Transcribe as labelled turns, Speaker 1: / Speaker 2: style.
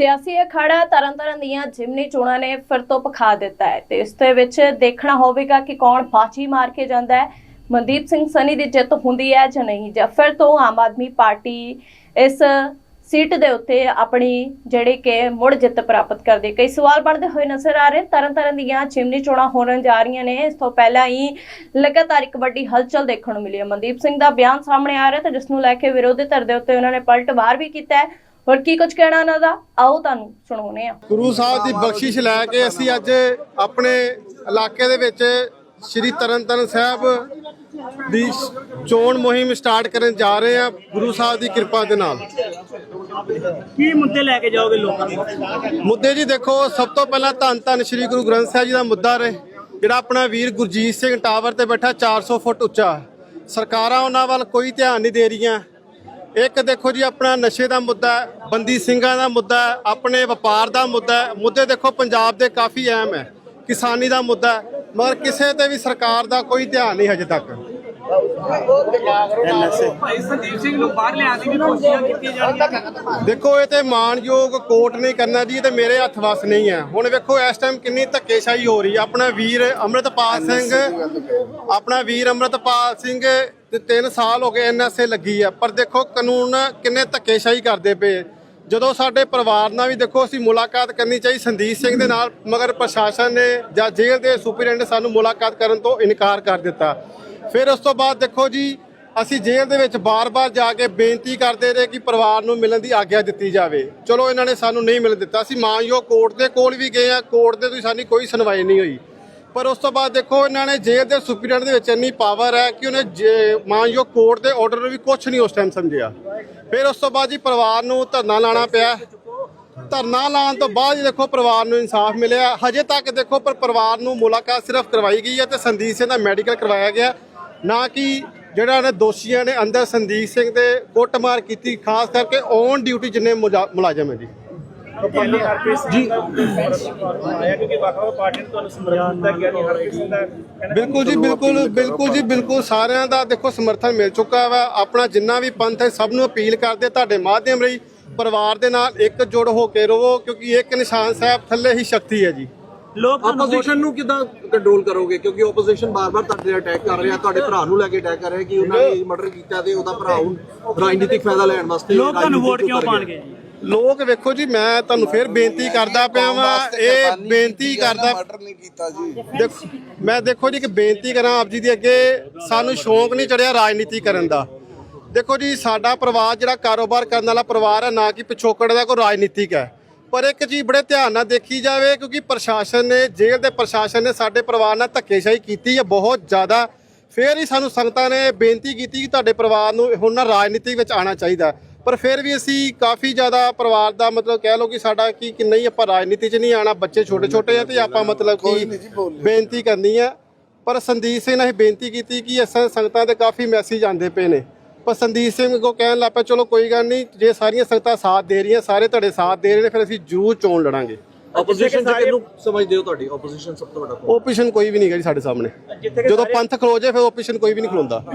Speaker 1: ਸਿਆਸੀ ਅਖਾੜਾ ਤਰਨਤਾਰਨ ਦੀਆਂ ਜਿਮਨੀ ਚੋਣਾਂ ਨੇ ਫਿਰ ਤੋਂ ਪਖਾ ਦਿੱਤਾ ਹੈ। ਤੇ ਇਸ ਦੇ ਵਿੱਚ ਦੇਖਣਾ ਹੋਵੇਗਾ ਕਿ ਕੌਣ ਬਾਜੀ ਮਾਰ ਕੇ ਜਾਂਦਾ ਹੈ। ਮਨਦੀਪ ਸਿੰਘ ਸਨੀ ਦੀ ਜਿੱਤ ਹੁੰਦੀ ਹੈ ਜਾਂ ਨਹੀਂ, ਜਾਂ ਫਿਰ ਤੋਂ ਆਮ ਆਦਮੀ ਪਾਰਟੀ ਇਸ ਸੀਟ ਦੇ ਉੱਤੇ ਆਪਣੀ ਜਿਹੜੇ ਕਿ ਮੁੜ ਜਿੱਤ ਪ੍ਰਾਪਤ ਕਰਦੀ ਕਈ ਸਵਾਲ ਬਣਦੇ ਹੋਏ ਨਜ਼ਰ ਆ ਰਹੇ ਤਰਨ ਤਰਨਤਾਰਨ ਦੀਆਂ ਜਿਮਨੀ ਚੋਣਾਂ ਹੋਣ ਜਾ ਰਹੀਆਂ ਨੇ। ਇਸ ਤੋਂ ਪਹਿਲਾਂ ਹੀ ਲਗਾਤਾਰ ਇੱਕ ਵੱਡੀ ਹਲਚਲ ਦੇਖਣ ਨੂੰ ਮਿਲੀ ਹੈ। ਮਨਦੀਪ ਸਿੰਘ ਦਾ ਬਿਆਨ ਸਾਹਮਣੇ ਆ ਰਿਹਾ ਤੇ ਜਿਸ ਨੂੰ ਲੈ ਕੇ ਵਿਰੋਧੀ ਧਿਰ ਦੇ ਉੱਤੇ ਉਹਨਾਂ ਨੇ ਪਲਟਵਾਰ ਵੀ ਕੀਤਾ ਹੈ। ਹੋਰ ਕੀ ਕੁਝ ਕਹਿਣਾ ਉਹਨਾਂ ਦਾ? ਆਓ ਤੁਹਾਨੂੰ ਸੁਣਾਉਨੇ ਆ
Speaker 2: ਗੁਰੂ ਸਾਹਿਬ ਦੀ ਬਖਸ਼ਿਸ਼ ਲੈ ਕੇ ਅਸੀਂ ਅੱਜ ਆਪਣੇ ਇਲਾਕੇ ਦੇ ਵਿੱਚ ਸ੍ਰੀ ਤਰਨਤਾਰਨ ਸਾਹਿਬ ਦੀ ਚੋਣ ਮੁਹਿੰਮ ਸਟਾਰਟ ਕਰਨ ਜਾ ਰਹੇ ਹਾਂ। ਗੁਰੂ ਸਾਹਿਬ ਦੀ ਕਿਰਪਾ ਦੇ ਨਾਲ।
Speaker 3: ਕੀ ਮੁੱਦੇ ਲੈ ਕੇ ਜਾਓਗੇ ਲੋਕਾਂ ਦੇ?
Speaker 2: ਮੁੱਦੇ ਜੀ ਦੇਖੋ ਸਭ ਤੋਂ ਪਹਿਲਾਂ ਧੰਨ ਧੰਨ ਸ੍ਰੀ ਗੁਰੂ ਗ੍ਰੰਥ ਸਾਹਿਬ ਜੀ ਦਾ ਮੁੱਦਾ ਰਹੇ। ਜਿਹੜਾ ਆਪਣਾ ਵੀਰ ਗੁਰਜੀਤ ਸਿੰਘ ਟਾਵਰ ਤੇ ਬੈਠਾ 400 ਫੁੱਟ ਉੱਚਾ। ਸਰਕਾਰਾਂ ਉਹਨਾਂ ਵੱਲ ਕੋਈ ਧਿਆਨ ਨਹੀਂ ਦੇ ਰਹੀਆਂ। ਇੱਕ ਦੇਖੋ ਜੀ ਆਪਣਾ ਨਸ਼ੇ ਦਾ ਮੁੱਦਾ ਬੰਦੀ ਸਿੰਘਾਂ ਦਾ ਮੁੱਦਾ ਆਪਣੇ ਵਪਾਰ ਦਾ ਮੁੱਦਾ। ਮੁੱਦੇ ਦੇਖੋ ਪੰਜਾਬ ਦੇ ਕਾਫੀ ਅਹਿਮ ਹੈ ਕਿਸਾਨੀ ਦਾ ਮੁੱਦਾ ਹੈ, ਮਗਰ ਕਿਸੇ ਤੇ ਵੀ ਸਰਕਾਰ ਦਾ ਕੋਈ ਧਿਆਨ ਨਹੀਂ ਹਜੇ ਤੱਕ।
Speaker 3: ਨੂੰ
Speaker 2: ਦੇਖੋ ਇਹ ਤੇ ਮਾਨਯੋਗ ਕੋਰਟ ਨਹੀਂ ਕਰਨਾ ਜੀ ਇਹ ਤੇ ਮੇਰੇ ਹੱਥ ਵਸ ਨਹੀਂ ਹੈ। ਹੁਣ ਵੇਖੋ ਇਸ ਟਾਈਮ ਕਿੰਨੀ ਧੱਕੇਸ਼ਾਹੀ ਹੋ ਰਹੀ ਹੈ। ਆਪਣਾ ਵੀਰ ਅੰਮ੍ਰਿਤਪਾਲ ਸਿੰਘ ਆਪਣਾ ਵੀਰ ਅੰਮ੍ਰਿਤਪਾਲ ਸਿੰਘ ਤੇ 3 ਸਾਲ ਹੋ ਗਏ ਐਨਐਸਏ ਲੱਗੀ ਆ। ਪਰ ਦੇਖੋ, ਕਾਨੂੰਨ ਕਿੰਨੇ ਧੱਕੇਸ਼ਾਹੀ ਕਰਦੇ ਪਏ। ਜਦੋਂ ਸਾਡੇ ਪਰਿਵਾਰ ਨਾਲ ਵੀ ਦੇਖੋ, ਅਸੀਂ ਮੁਲਾਕਾਤ ਕਰਨੀ ਚਾਹੀ। ਸੰਦੀਪ ਸਿੰਘ ਦੇ ਨਾਲ ਮਗਰ ਪ੍ਰਸ਼ਾਸਨ ਨੇ ਜਾਂ ਜੇਲ੍ਹ ਦੇ ਸੁਪਰਡੈਂਟ ਸਾਨੂੰ ਮੁਲਾਕਾਤ ਕਰਨ ਤੋਂ ਇਨਕਾਰ ਕਰ ਦਿੱਤਾ। ਫਿਰ ਉਸ ਤੋਂ ਬਾਅਦ ਦੇਖੋ ਜੀ, ਅਸੀਂ ਜੇਲ੍ਹ ਦੇ ਵਿੱਚ ਬਾਰ-ਬਾਰ ਜਾ ਕੇ ਬੇਨਤੀ ਕਰਦੇ ਰਹੇ ਕਿ ਪਰਿਵਾਰ ਨੂੰ ਮਿਲਣ ਦੀ ਆਗਿਆ ਦਿੱਤੀ ਜਾਵੇ। ਚਲੋ, ਇਹਨਾਂ ਨੇ ਸਾਨੂੰ ਨਹੀਂ ਮਿਲਣ ਦਿੱਤਾ। ਅਸੀਂ ਮਾਨਯੋਗ ਕੋਰਟ ਦੇ ਕੋਲ ਵੀ ਗਏ ਆ ਕੋਰਟ ਦੇ ਤੁਸੀਂ ਸਾਡੀ ਕੋਈ ਸੁਣਵਾਈ ਨਹੀਂ ਹੋਈ। ਪਰ ਉਸ ਤੋਂ ਬਾਅਦ ਦੇਖੋ, ਇਹਨਾਂ ਨੇ ਜੇਲ੍ਹ ਦੇ ਸੁਪਰਡੈਂਟ ਦੇ ਵਿੱਚ ਇੰਨੀ ਪਾਵਰ ਹੈ ਕਿ ਉਹਨੇ ਜੇ- ਮਾਨਯੋਗ ਕੋਰਟ ਦੇ ਆਰਡਰ ਨੂੰ ਵੀ ਕੁਝ ਨਹੀਂ ਉਸ ਟਾਈਮ ਸਮਝਿਆ। ਫਿਰ ਉਸ ਤੋਂ ਬਾਅਦ ਜੀ ਪਰਿਵਾਰ ਨੂੰ ਧਰਨਾ ਲਾਣਾ ਪਿਆ। ਧਰਨਾ ਲਾਉਣ ਤੋਂ ਬਾਅਦ ਹੀ ਦੇਖੋ, ਪਰਿਵਾਰ ਨੂੰ ਇਨਸਾਫ ਮਿਲਿਆ। ਹਜੇ ਤੱਕ ਦੇਖੋ, ਪਰ ਪਰਿਵਾਰ ਨੂੰ ਮੁਲਾਕਾਤ ਸਿਰਫ ਕਰਵਾਈ ਗਈ ਹੈ ਤੇ ਸੰਦੀਪ ਸਿੰਘ ਦਾ ਮੈਡੀਕਲ ਕਰਵਾਇਆ ਗਿਆ। ਨਾ ਕਿ ਜਿਹੜਾ ਨੇ ਦੋਸ਼ੀਆਂ ਨੇ ਅੰਦਰ ਸੰਦੀਪ ਸਿੰਘ ਦੇ ਕੁੱਟਮਾਰ ਕੀਤੀ, ਖਾਸ ਕਰਕੇ ਔਨ ਡਿਊਟੀ ਜਿੰਨੇ ਮੁਲਾਜ਼ਮ ਹੈ ਜੀ।
Speaker 3: ਜੀ। ਆਇਆ ਕਿਉਂਕਿ ਵੱਖ ਵੱਖ ਪਾਰਟੀਆਂ ਨੇ ਤੁਹਾਨੂੰ ਸਮਰਥਨ ਦਿੱਤਾ ਗਿਆ ਨਹੀਂ ਹਰ ਕਿਸੇ ਦਾ ਕਹਿਣਾ
Speaker 2: ਬਿਲਕੁਲ ਜੀ ਬਿਲਕੁਲ ਬਿਲਕੁਲ ਜੀ ਬਿਲਕੁਲ ਸਾਰਿਆਂ ਦਾ ਦੇਖੋ ਸਮਰਥਨ ਮਿਲ ਚੁੱਕਾ ਵਾ। ਆਪਣਾ ਜਿੰਨਾ ਵੀ ਪੰਥ ਹੈ ਸਭ ਨੂੰ ਅਪੀਲ ਕਰਦੇ ਤੁਹਾਡੇ ਮਾਧਿਅਮ ਰਹੀ ਪਰਿਵਾਰ ਦੇ ਨਾਲ ਇੱਕ ਹੋ ਕੇ ਰਹੋ ਕਿਉਂਕਿ ਇੱਕ ਨਿਸ਼ਾਨ ਸਾਹਿਬ ਥੱਲੇ ਹੀ ਸ਼ਕਤੀ ਹੈ ਜੀ।
Speaker 3: ਲੋਕ
Speaker 4: ਆਪੋਜੀਸ਼ਨ ਨੂੰ ਕਿਦਾਂ ਕੰਟਰੋਲ ਕਰੋਗੇ? ਕਿਉਂਕਿ ਆਪੋਜੀਸ਼ਨ ਬਾਰ-ਬਾਰ ਤੁਹਾਡੇ ਤੇ ਅਟੈਕ ਕਰ ਰਿਹਾ ਤੁਹਾਡੇ ਭਰਾ ਨੂੰ ਲੈ ਕੇ ਅਟੈਕ ਕਰ ਰਿਹਾ ਕਿ ਉਹਨਾਂ ਨੇ ਮਰਡਰ ਕੀਤਾ ਤੇ ਉਹਦਾ ਭਰਾ ਹੁਣ ਰਾਜਨੀਤਿਕ ਫਾਇਦਾ ਲੈਣ ਵਾਸਤੇ
Speaker 3: ਲੋਕ ਤੁਹਾਨੂੰ ਵੋਟ ਕਿਉਂ ਪਾਣਗੇ। ਜੀ
Speaker 2: ਲੋਕ ਵੇਖੋ ਜੀ ਮੈਂ ਤੁਹਾਨੂੰ ਫੇਰ ਬੇਨਤੀ ਕਰਦਾ ਪਿਆ ਵਾਂ ਇਹ ਬੇਨਤੀ ਕਰਦਾ
Speaker 5: ਮਰਡਰ ਨਹੀਂ ਕੀਤਾ ਜੀ।
Speaker 2: ਦੇਖੋ ਮੈਂ ਦੇਖੋ ਜੀ ਕਿ ਬੇਨਤੀ ਕਰਾਂ ਆਪ ਜੀ ਦੇ ਅੱਗੇ ਸਾਨੂੰ ਸ਼ੌਂਕ ਨਹੀਂ ਚੜਿਆ ਰਾਜਨੀਤੀ ਕਰਨ ਦਾ। ਦੇਖੋ ਜੀ ਸਾਡਾ ਪਰਿਵਾਰ ਜਿਹੜਾ ਕਾਰੋਬਾਰ ਕਰਨ ਵਾਲਾ ਪਰਿਵਾਰ ਹੈ ਨਾ ਕਿ ਪਿਛੋਕੜ ਦਾ ਕੋਈ ਰਾਜਨੀਤਿਕ ਹੈ। ਪਰ ਇੱਕ ਚੀਜ਼ ਬੜੇ ਧਿਆਨ ਨਾਲ ਦੇਖੀ ਜਾਵੇ ਕਿਉਂਕਿ ਪ੍ਰਸ਼ਾਸਨ ਨੇ ਜੇਲ੍ਹ ਦੇ ਪ੍ਰਸ਼ਾਸਨ ਨੇ ਸਾਡੇ ਪਰਿਵਾਰ ਨਾਲ ਧੱਕੇਸ਼ਾਹੀ ਕੀਤੀ ਹੈ ਬਹੁਤ ਜ਼ਿਆਦਾ। ਫਿਰ ਹੀ ਸਾਨੂੰ ਸੰਗਤਾਂ ਨੇ ਬੇਨਤੀ ਕੀਤੀ ਕਿ ਤੁਹਾਡੇ ਪਰਿਵਾਰ ਨੂੰ ਹੁਣ ਨਾ ਰਾਜਨੀਤੀ ਵਿੱਚ ਆਉਣਾ ਚਾਹੀਦਾ। ਪਰ ਫਿਰ ਵੀ ਅਸੀਂ ਕਾਫੀ ਜ਼ਿਆਦਾ ਪਰਿਵਾਰ ਦਾ ਮਤਲਬ ਕਹਿ ਲਓ ਕਿ ਸਾਡਾ ਕੀ ਕਿ ਨਹੀਂ ਆਪਾਂ ਰਾਜਨੀਤੀ 'ਚ ਨਹੀਂ ਆਣਾ ਬੱਚੇ ਛੋਟੇ ਛੋਟੇ ਆ ਤੇ ਆਪਾਂ ਮਤਲਬ
Speaker 5: ਕੋਈ
Speaker 2: ਕਿ
Speaker 5: ਜੀ।
Speaker 2: ਬੇਨਤੀ ਕਰਨੀ ਆ। ਪਰ ਸੰਦੀਪ ਸਿੰਘ ਨੇ ਇਹ ਬੇਨਤੀ ਕੀਤੀ ਕਿ ਅਸਾਂ ਸੰਗਤਾਂ ਦੇ ਕਾਫੀ ਮੈਸੇਜ ਆਉਂਦੇ ਪਏ ਨੇ। ਪਰ ਸੰਦੀਪ ਸਿੰਘ ਕੋ ਕਹਿਣ ਲੱਗ ਪਿਆ ਚਲੋ ਕੋਈ ਗੱਲ ਨਹੀਂ ਜੇ ਸਾਰੀਆਂ ਸੰਗਤਾਂ ਸਾਥ ਦੇ ਰਹੀਆਂ ਸਾਰੇ ਤੁਹਾਡੇ ਸਾਥ ਦੇ ਰਹੇ ਨੇ ਫਿਰ ਅਸੀਂ ਜ਼ਰੂਰ ਚੋਣ ਲੜਾਂਗੇ।
Speaker 4: ਆਪੋਜੀਸ਼ਨ ਚ ਕਿਹਨੂੰ ਸਮਝਦੇ ਹੋ ਤੁਹਾਡੀ? ਆਪੋਜੀਸ਼ਨ ਸਭ ਤੋਂ ਵੱਡਾ?
Speaker 2: ਓਪੀਸ਼ਨ ਕੋਈ ਵੀ ਨਹੀਂ ਗਾ ਜੀ ਸਾਡੇ ਸਾਹਮਣੇ। ਜਦੋਂ ਪੰਥ ਖਲੋ ਜਾਏ ਫਿਰ ਓਪੀਸ਼ਨ ਕੋਈ ਵੀ ਨਹੀਂ ਖਲੋਂਦਾ।